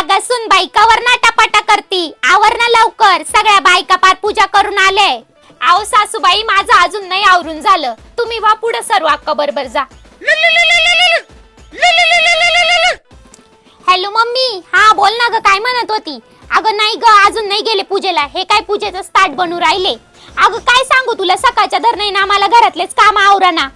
अगं सुन बाई कवर ना टपाटा करती. आवर ना लवकर. सगळ्या बायका पार पूजा करून आले. आहो सासूबाई माझं अजून नाही आवरून झालं. तुम्ही वा पुढे सर्व अक्का बरोबर जा. Hello mummy. हा बोल ना ग काय म्हणत होती? अगं नाही ग अजून नाही गेले पूजेला. हे काय पूजेचं स्टार्ट बनू राहिले? अगं काय सांगू तुला? सकाळच्या धरणे ना मला घरातलेच काम आवराना.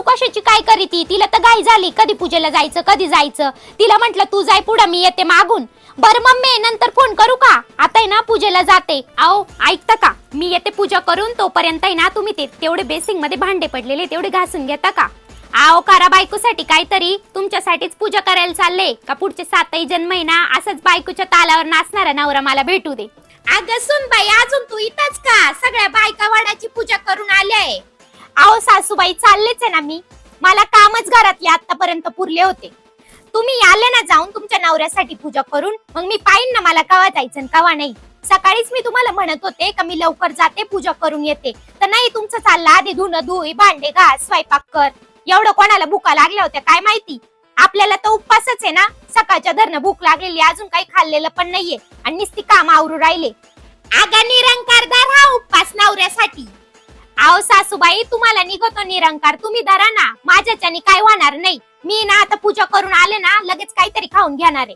सासू कशाची काय करीती तिला तर घाई झाली. कधी पूजेला जायचं कधी जायचं? तिला म्हंटल तू जाय पुढं मी येते मागून. बर मम्मी नंतर फोन करू का? आता आहे ना पूजेला जाते. आओ ऐकता का? मी येते पूजा करून तोपर्यंत आहे ना तुम्ही ते तेवढे बेसिंगमध्ये भांडे पडलेले तेवढे घासून घेता का? आओ करा बायकोसाठी काहीतरी. तुमच्यासाठीच पूजा करायला चालले. का पुढचे सातही जन्म आहे ना असंच बायकोच्या तालावर नाचणारा नवरा मला भेटू दे. अगं सुन बाई अजून तू इथंच का? सगळ्या बायका वाडाची पूजा करून आल्याय आहो सासूबाई चाललेच आहे ना मी. मला कामच घरातले आतापर्यंत पुरले होते. तुम्ही आले ना जाऊन तुमच्या नवऱ्यासाठी पूजा करून मग मी पाहिन ना मला कवा जायचं कवा नाही. सकाळीच मी तुम्हाला म्हणत होते का मी लवकर जाते पूजा करून येते. तर नाही तुमचं चाललं आधी धुणं धुई भांडे घास स्वयंपाक कर. एवढं कोणाला भुका लागल्या होत्या काय माहिती? आपल्याला तर उपवासच आहे ना. सकाळच्या धरणं भूक लागलेली अजून काही खाल्लेलं पण नाहीये. आणि नुसती काम आवरू राहिले. अगं निरंकारदार हा उपवास नवऱ्यासाठी. आहो सासूबाई तुम्हाला निघतो निरंकार. तुम्ही धरा ना. माझ्याच्याने काय होणार नाही. मी ना आता पूजा करून आले ना लगेच काहीतरी खाऊन घेणार आहे.